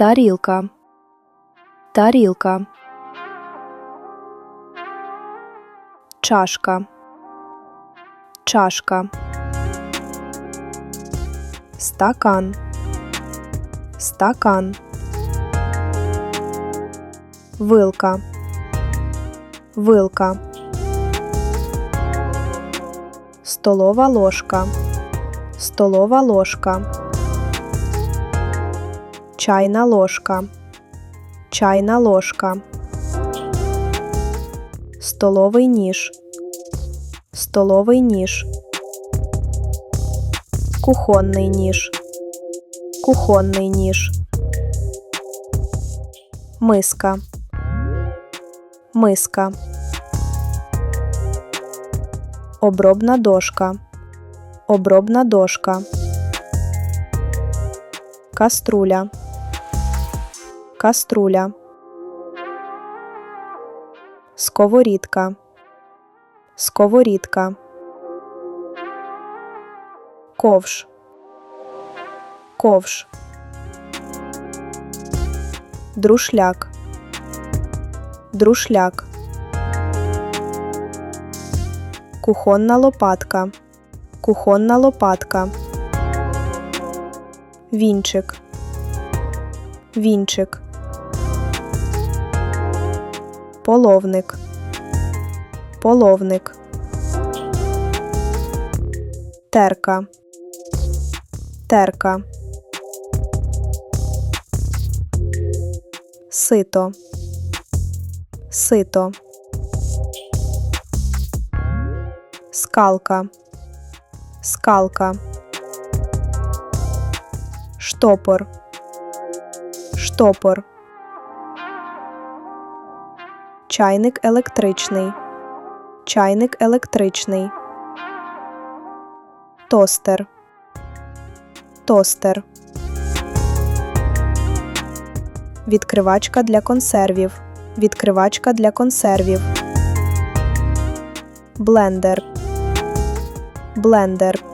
тарілка, тарілка, чашка, чашка, стакан, стакан, вилка, вилка, столова ложка, столова ложка чайна ложка, чайна ложка, столовий ніж, столовий ніж, кухонний ніж, кухонний ніж, миска, миска, обробна дошка, обробна дошка, каструля каструля, сковорідка, сковорідка, ковш, ковш, друшляк, друшляк, кухонна лопатка, кухонна лопатка, вінчик, вінчик. Половник, половник, терка, терка, сито, сито, скалка, скалка, штопор, штопор. Чайник електричний. Чайник електричний. Тостер. Тостер. Відкривачка для консервів. Відкривачка для консервів. Блендер. Блендер.